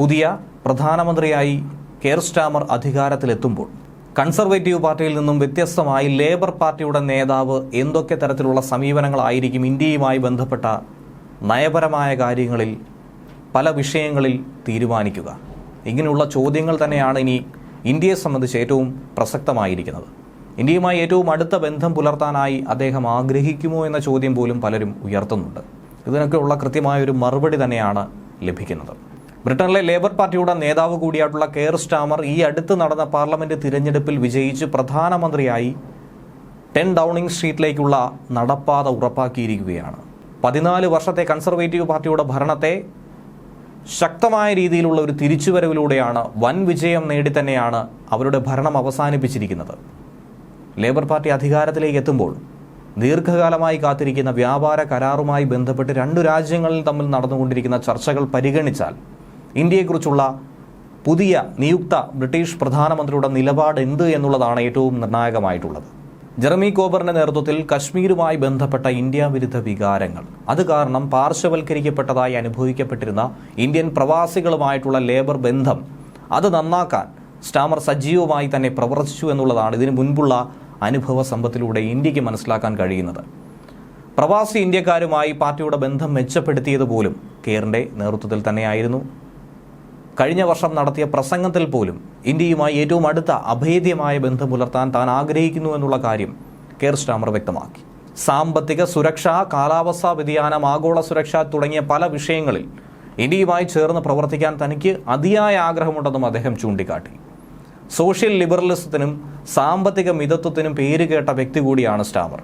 പുതിയ പ്രധാനമന്ത്രിയായി care Starmer അധികാരത്തിലെത്തുമ്പോൾ conservative പാർട്ടിയിൽ നിന്നും വ്യത്യസ്തമായി ലേബർ പാർട്ടിയുടെ നേതാവ് എന്തൊക്കെ തരത്തിലുള്ള സമീപനങ്ങളായിരിക്കും ഇന്ത്യയുമായി ബന്ധപ്പെട്ട നയപരമായ കാര്യങ്ങളിൽ പല വിഷയങ്ങളിൽ തീരുമാനിക്കുക? ഇങ്ങനെയുള്ള ചോദ്യങ്ങൾ തന്നെയാണ് ഇനി ഇന്ത്യയെ സംബന്ധിച്ച് ഏറ്റവും പ്രസക്തമായിരിക്കുന്നത്. ഇന്ത്യയുമായി ഏറ്റവും അടുത്ത ബന്ധം പുലർത്താനായി അദ്ദേഹം ആഗ്രഹിക്കുമോ എന്ന ചോദ്യം പോലും പലരും ഉയർത്തുന്നുണ്ട്. ഇതിനൊക്കെയുള്ള കൃത്യമായൊരു മറുപടി തന്നെയാണ് ലഭിക്കുന്നത്. ബ്രിട്ടനിലെ ലേബർ പാർട്ടിയുടെ നേതാവ് കൂടിയായിട്ടുള്ള കെയർ സ്റ്റാമർ ഈ അടുത്ത് നടന്ന പാർലമെന്റ് തിരഞ്ഞെടുപ്പിൽ വിജയിച്ച് പ്രധാനമന്ത്രിയായി ടെൻ ഡൗണിംഗ് സ്ട്രീറ്റിലേക്കുള്ള നടപ്പാത ഉറപ്പാക്കിയിരിക്കുകയാണ്. പതിനാല് വർഷത്തെ കൺസർവേറ്റീവ് പാർട്ടിയുടെ ഭരണത്തെ ശക്തമായ രീതിയിലുള്ള ഒരു തിരിച്ചുവരവിലൂടെയാണ് വൻ വിജയം നേടി തന്നെയാണ് അവരുടെ ഭരണം അവസാനിപ്പിച്ചിരിക്കുന്നത്. ലേബർ പാർട്ടി അധികാരത്തിലേക്ക് എത്തുമ്പോൾ ദീർഘകാലമായി കാത്തിരിക്കുന്ന വ്യാപാര കരാറുമായി ബന്ധപ്പെട്ട് രണ്ടു രാജ്യങ്ങളിൽ തമ്മിൽ നടന്നുകൊണ്ടിരിക്കുന്ന ചർച്ചകൾ പരിഗണിച്ചാൽ ഇന്ത്യയെക്കുറിച്ചുള്ള പുതിയ നിയുക്ത ബ്രിട്ടീഷ് പ്രധാനമന്ത്രിയുടെ നിലപാട് എന്ത് എന്നുള്ളതാണ് ഏറ്റവും നിർണായകമായിട്ടുള്ളത്. ജെറമി കോബറിന്റെ നേതൃത്വത്തിൽ കശ്മീരുമായി ബന്ധപ്പെട്ട ഇന്ത്യ വിരുദ്ധ വികാരങ്ങൾ. അത് കാരണം പാർശ്വവൽക്കരിക്കപ്പെട്ടതായി അനുഭവിക്കപ്പെട്ടിരുന്ന ഇന്ത്യൻ പ്രവാസികളുമായിട്ടുള്ള ലേബർ ബന്ധം അത് നന്നാക്കാൻ സ്റ്റാമർ സജീവമായി തന്നെ പ്രവർത്തിച്ചു എന്നുള്ളതാണ് ഇതിനു മുൻപുള്ള അനുഭവ സമ്പത്തിലൂടെ ഇന്ത്യയ്ക്ക് മനസ്സിലാക്കാൻ കഴിയുന്നത്. പ്രവാസി ഇന്ത്യക്കാരുമായി പാർട്ടിയുടെ ബന്ധം മെച്ചപ്പെടുത്തിയത് പോലും കെയറിന്റെ നേതൃത്വത്തിൽ തന്നെയായിരുന്നു. കഴിഞ്ഞ വർഷം നടത്തിയ പ്രസംഗത്തിൽ പോലും ഇന്ത്യയുമായി ഏറ്റവും അടുത്ത അഭേദ്യമായ ബന്ധം പുലർത്താൻ താൻ ആഗ്രഹിക്കുന്നു എന്നുള്ള കാര്യം കെയർ സ്റ്റാമർ വ്യക്തമാക്കി. സാമ്പത്തിക സുരക്ഷ കാലാവസ്ഥാ വ്യതിയാനം ആഗോള സുരക്ഷ തുടങ്ങിയ പല വിഷയങ്ങളിൽ ഇന്ത്യയുമായി ചേർന്ന് പ്രവർത്തിക്കാൻ തനിക്ക് അതിയായ ആഗ്രഹമുണ്ടെന്നും അദ്ദേഹം ചൂണ്ടിക്കാട്ടി. സോഷ്യൽ ലിബറലിസത്തിനും സാമ്പത്തിക മിതത്വത്തിനും പേരുകേട്ട വ്യക്തി കൂടിയാണ് സ്റ്റാമർ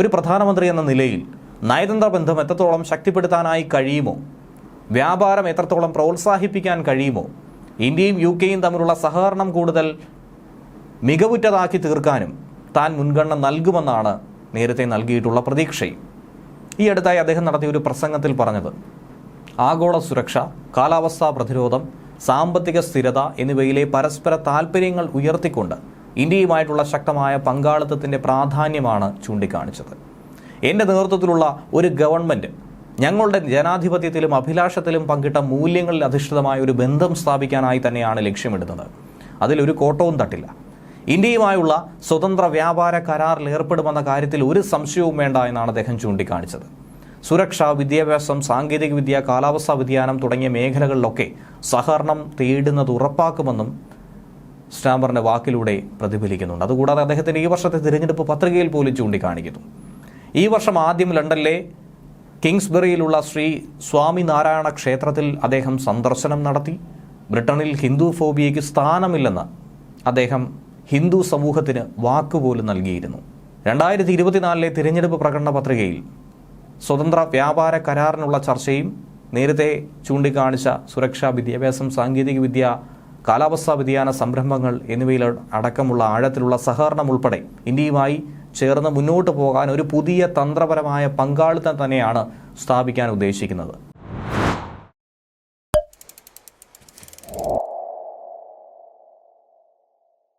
ഒരു പ്രധാനമന്ത്രി എന്ന നിലയിൽ നയതന്ത്ര ബന്ധം എത്രത്തോളം ശക്തിപ്പെടുത്താനായി കഴിയുമോ വ്യാപാരം എത്രത്തോളം പ്രോത്സാഹിപ്പിക്കാൻ കഴിയുമോ? ഇന്ത്യയും യു കെയും തമ്മിലുള്ള സഹകരണം കൂടുതൽ മികവുറ്റതാക്കി തീർക്കാനും താൻ മുൻഗണന നൽകുമെന്നാണ് നേരത്തെ നൽകിയിട്ടുള്ള പ്രതീക്ഷയും. ഈ അടുത്തായി അദ്ദേഹം നടത്തിയ ഒരു പ്രസംഗത്തിൽ പറഞ്ഞത് ആഗോള സുരക്ഷ കാലാവസ്ഥാ പ്രതിരോധം സാമ്പത്തിക സ്ഥിരത എന്നിവയിലെ പരസ്പര താൽപ്പര്യങ്ങൾ ഉയർത്തിക്കൊണ്ട് ഇന്ത്യയുമായിട്ടുള്ള ശക്തമായ പങ്കാളിത്തത്തിന്റെ പ്രാധാന്യമാണ് ചൂണ്ടിക്കാണിച്ചത്. എന്റെ നേതൃത്വത്തിലുള്ള ഒരു ഗവൺമെന്റ് ഞങ്ങളുടെ ജനാധിപത്യത്തിലും അഭിലാഷത്തിലും പങ്കിട്ട മൂല്യങ്ങളിൽ അധിഷ്ഠിതമായ ഒരു ബന്ധം സ്ഥാപിക്കാനായി തന്നെയാണ് ലക്ഷ്യമിടുന്നത്. അതിലൊരു കോട്ടവും തട്ടില്ല. ഇന്ത്യയുമായുള്ള സ്വതന്ത്ര വ്യാപാര കരാറിൽ ഏർപ്പെടുമെന്ന കാര്യത്തിൽ ഒരു സംശയവും വേണ്ട എന്നാണ് അദ്ദേഹം ചൂണ്ടിക്കാണിച്ചത്. സുരക്ഷ വിദ്യാഭ്യാസം സാങ്കേതികവിദ്യ കാലാവസ്ഥാ വ്യതിയാനം തുടങ്ങിയ മേഖലകളിലൊക്കെ സഹകരണം തേടുന്നത് ഉറപ്പാക്കുമെന്നും സ്റ്റാമ്പറിന്റെ വാക്കിലൂടെ പ്രതിഫലിക്കുന്നുണ്ട്. അതുകൂടാതെ അദ്ദേഹത്തിന്റെ ഈ വർഷത്തെ തിരഞ്ഞെടുപ്പ് പത്രികയിൽ പോലും ചൂണ്ടിക്കാണിക്കുന്നു. ഈ വർഷം ആദ്യം ലണ്ടനിലെ കിങ്സ്ബറിയിലുള്ള ശ്രീ സ്വാമിനാരായണ ക്ഷേത്രത്തിൽ അദ്ദേഹം സന്ദർശനം നടത്തി. ബ്രിട്ടനിൽ ഹിന്ദു ഫോബിയയ്ക്ക് സ്ഥാനമില്ലെന്ന് അദ്ദേഹം ഹിന്ദു സമൂഹത്തിന് വാക്കുപോലും നൽകിയിരുന്നു. രണ്ടായിരത്തി ഇരുപത്തിനാലിലെ തിരഞ്ഞെടുപ്പ് പ്രകടന പത്രികയിൽ സ്വതന്ത്ര വ്യാപാര കരാറിനുള്ള ചർച്ചയും നേരത്തെ ചൂണ്ടിക്കാണിച്ച സുരക്ഷാ വിദ്യാഭ്യാസം സാങ്കേതികവിദ്യ കാലാവസ്ഥാ വ്യതിയാന സംരംഭങ്ങൾ എന്നിവയിൽ അടക്കമുള്ള ആഴത്തിലുള്ള സഹകരണം ഉൾപ്പെടെ ഇന്ത്യയുമായി ചേർന്ന് മുന്നോട്ട് പോകാൻ ഒരു പുതിയ തന്ത്രപരമായ പങ്കാളിത്തം തന്നെയാണ് സ്ഥാപിക്കാൻ ഉദ്ദേശിക്കുന്നത്.